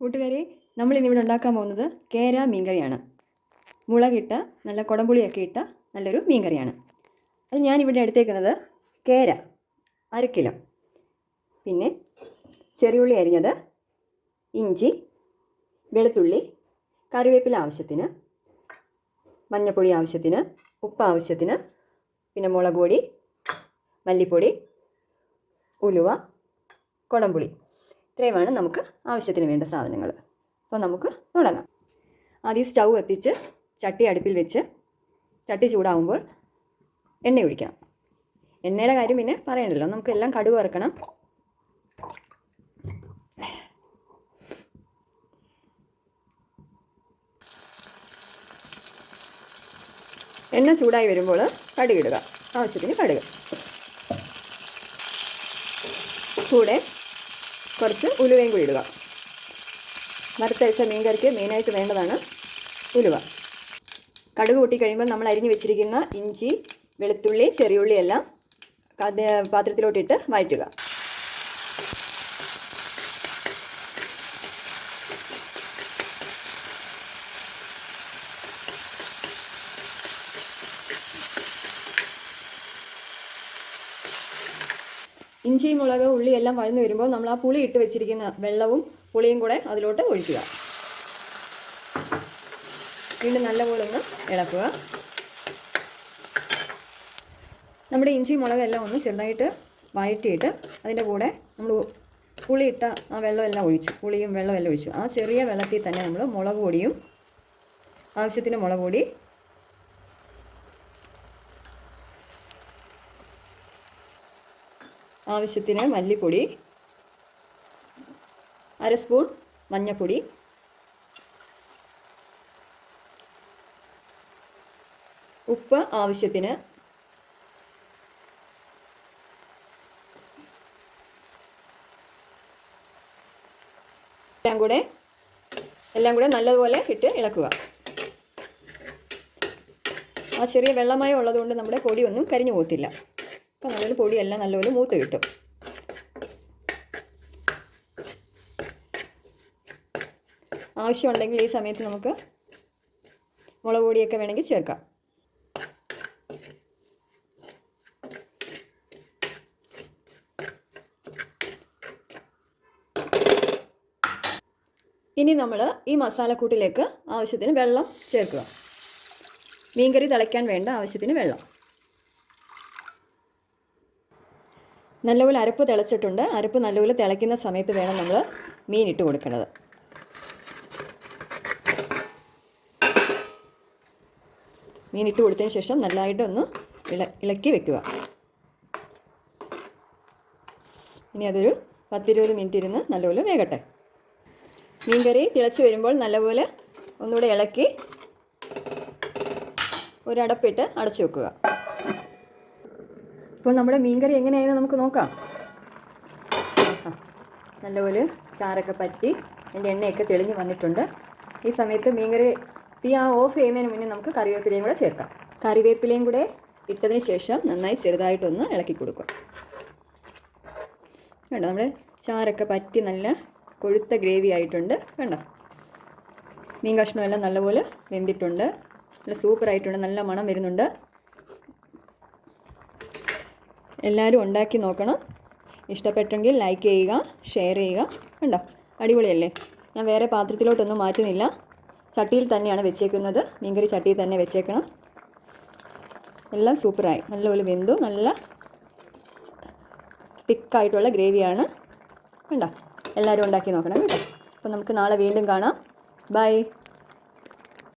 കൂട്ടുകാരെ നമ്മൾ ഇന്നിവിടെ ഉണ്ടാക്കാൻ പോകുന്നത് കേര മീൻകറിയാണ്. മുളകിട്ട നല്ല കുടംപുളിയൊക്കെ ഇട്ട നല്ലൊരു മീൻകറിയാണ്. അത് ഞാനിവിടെ എടുത്തേക്കുന്നത് കേര അര കിലോ. പിന്നെ ചെറിയുള്ളി അരിഞ്ഞത് ഇഞ്ചി വെളുത്തുള്ളി കറിവേപ്പില ആവശ്യത്തിന് മഞ്ഞൾപ്പൊടി ആവശ്യത്തിന് ഉപ്പ് ആവശ്യത്തിന് പിന്നെ മുളക് പൊടി മല്ലിപ്പൊടി ഉലുവ കുടംപുളി. ഇത്രയുമാണ് നമുക്ക് ആവശ്യത്തിന് വേണ്ട സാധനങ്ങൾ. അപ്പോൾ നമുക്ക് തുടങ്ങാം. ആദ്യം സ്റ്റൗ എത്തിച്ച് ചട്ടി അടുപ്പിൽ വെച്ച് ചട്ടി ചൂടാവുമ്പോൾ എണ്ണ ഒഴിക്കണം. എണ്ണയുടെ കാര്യം പിന്നെ പറയണ്ടല്ലോ. നമുക്ക് എല്ലാം കടുക് വറുക്കണം. എണ്ണ ചൂടായി വരുമ്പോൾ കടുകിടുക ആവശ്യത്തിന് കടുക്. കൂടെ കുറച്ച് ഉലുവയും കൂടി ഇടുക. വറുത്തരച്ച മീൻ കറിക്ക് മെയിനായിട്ട് വേണ്ടതാണ് ഉലുവ. കടുക് കൂട്ടി കഴിയുമ്പോൾ നമ്മൾ അരിഞ്ഞു വെച്ചിരിക്കുന്ന ഇഞ്ചി വെളുത്തുള്ളി ചെറിയുള്ളി എല്ലാം പാത്രത്തിലോട്ടിട്ട് വഴറ്റുക. ഇഞ്ചി മുളക് ഉള്ളി എല്ലാം വഴന്നു വരുമ്പോൾ നമ്മൾ ആ പുളി ഇട്ട് വെച്ചിരിക്കുന്ന വെള്ളവും പുളിയും കൂടെ അതിലോട്ട് ഒഴിക്കുക. വീണ്ടും നല്ലപോലെ ഒന്ന് ഇളക്കുക. നമ്മുടെ ഇഞ്ചി മുളക് എല്ലാം ഒന്ന് ചെറുതായിട്ട് വഴറ്റിയിട്ട് അതിന്റെ കൂടെ നമ്മൾ പുളിയിട്ട ആ വെള്ളമെല്ലാം ഒഴിച്ചു. പുളിയും വെള്ളമെല്ലാം ഒഴിച്ചു. ആ ചെറിയ വെള്ളത്തിൽ തന്നെ നമ്മൾ മുളക് പൊടിയും ആവശ്യത്തിന് മുളക് പൊടി ആവശ്യത്തിന് മല്ലിപ്പൊടി അര സ്പൂൺ മഞ്ഞൾപ്പൊടി ഉപ്പ് ആവശ്യത്തിന് എല്ലാം കൂടെ എല്ലാം കൂടെ നല്ലതുപോലെ ഇട്ട് ഇളക്കുക. ആ ചെറിയ വെള്ളമയം ഉള്ളതുകൊണ്ട് നമ്മുടെ പൊടിയൊന്നും കരിഞ്ഞു പോകത്തില്ല. അപ്പോൾ നല്ലൊരു പൊടിയെല്ലാം നല്ലപോലെ മൂത്ത് കിട്ടും. ആവശ്യമുണ്ടെങ്കിൽ ഈ സമയത്ത് നമുക്ക് മുളക് പൊടിയൊക്കെ വേണമെങ്കിൽ ചേർക്കാം. ഇനി നമ്മൾ ഈ മസാലക്കൂട്ടിലേക്ക് ആവശ്യത്തിന് വെള്ളം ചേർക്കുക. മീൻകറി തിളയ്ക്കാൻ വേണ്ട ആവശ്യത്തിന് വെള്ളം. നല്ലപോലെ അരപ്പ് തിളച്ചിട്ടുണ്ട്. അരപ്പ് നല്ലപോലെ തിളയ്ക്കുന്ന സമയത്ത് വേണം നമ്മൾ മീൻ ഇട്ട് കൊടുക്കേണ്ടത് മീൻ ഇട്ട് കൊടുത്തതിന് ശേഷം നല്ലതായിട്ടൊന്ന് ഇള ഇളക്കി വെക്കുക. ഇനി അതൊരു പത്തിരുപത് മിനിറ്റ് ഇരുന്ന് നല്ലപോലെ വേകട്ടെ. മീൻ കറി തിളച്ച് വരുമ്പോൾ നല്ലപോലെ ഒന്നുകൂടെ ഇളക്കി ഒരടപ്പിട്ട് അടച്ചു വെക്കുക. ഇപ്പോൾ നമ്മുടെ മീൻകറി എങ്ങനെയായെന്ന് നമുക്ക് നോക്കാം. നല്ലപോലെ ചാറൊക്കെ പറ്റി. അതിന്റെ എണ്ണയൊക്കെ തെളിഞ്ഞ് വന്നിട്ടുണ്ട്. ഈ സമയത്ത് മീൻകറി തീ ആ ഓഫ് ചെയ്യുന്നതിന് മുന്നേ നമുക്ക് കറിവേപ്പിലയും കൂടെ ചേർക്കാം. കറിവേപ്പിലയും കൂടെ ഇട്ടതിന് ശേഷം നന്നായി ചെറുതായിട്ടൊന്ന് ഇളക്കി കൊടുക്കുക കണ്ടോ നമ്മുടെ ചാറൊക്കെ പറ്റി നല്ല കൊഴുത്ത ഗ്രേവി ആയിട്ടുണ്ട്. കണ്ടോ? മീൻ കഷ്ണമെല്ലാം നല്ലപോലെ വെന്തിട്ടുണ്ട്. നല്ല സൂപ്പറായിട്ടുണ്ട്. നല്ല മണം വരുന്നുണ്ട്. എല്ലാവരും ഉണ്ടാക്കി നോക്കണം. ഇഷ്ടപ്പെട്ടെങ്കിൽ ലൈക്ക് ചെയ്യുക ഷെയർ ചെയ്യുക. കണ്ടോ? അടിപൊളിയല്ലേ? ഞാൻ വേറെ പാത്രത്തിലോട്ടൊന്നും മാറ്റുന്നില്ല. ചട്ടിയിൽ തന്നെയാണ് വെച്ചേക്കുന്നത്. മീൻകറി ചട്ടിയിൽ തന്നെ വെച്ചേക്കണം. എല്ലാം സൂപ്പറായി. നല്ലപോലെ വെന്തു. നല്ല തിക്കായിട്ടുള്ള ഗ്രേവിയാണ്. കണ്ടോ? എല്ലാവരും ഉണ്ടാക്കി നോക്കണം. കേട്ടോ അപ്പോൾ നമുക്ക് നാളെ വീണ്ടും കാണാം. ബൈ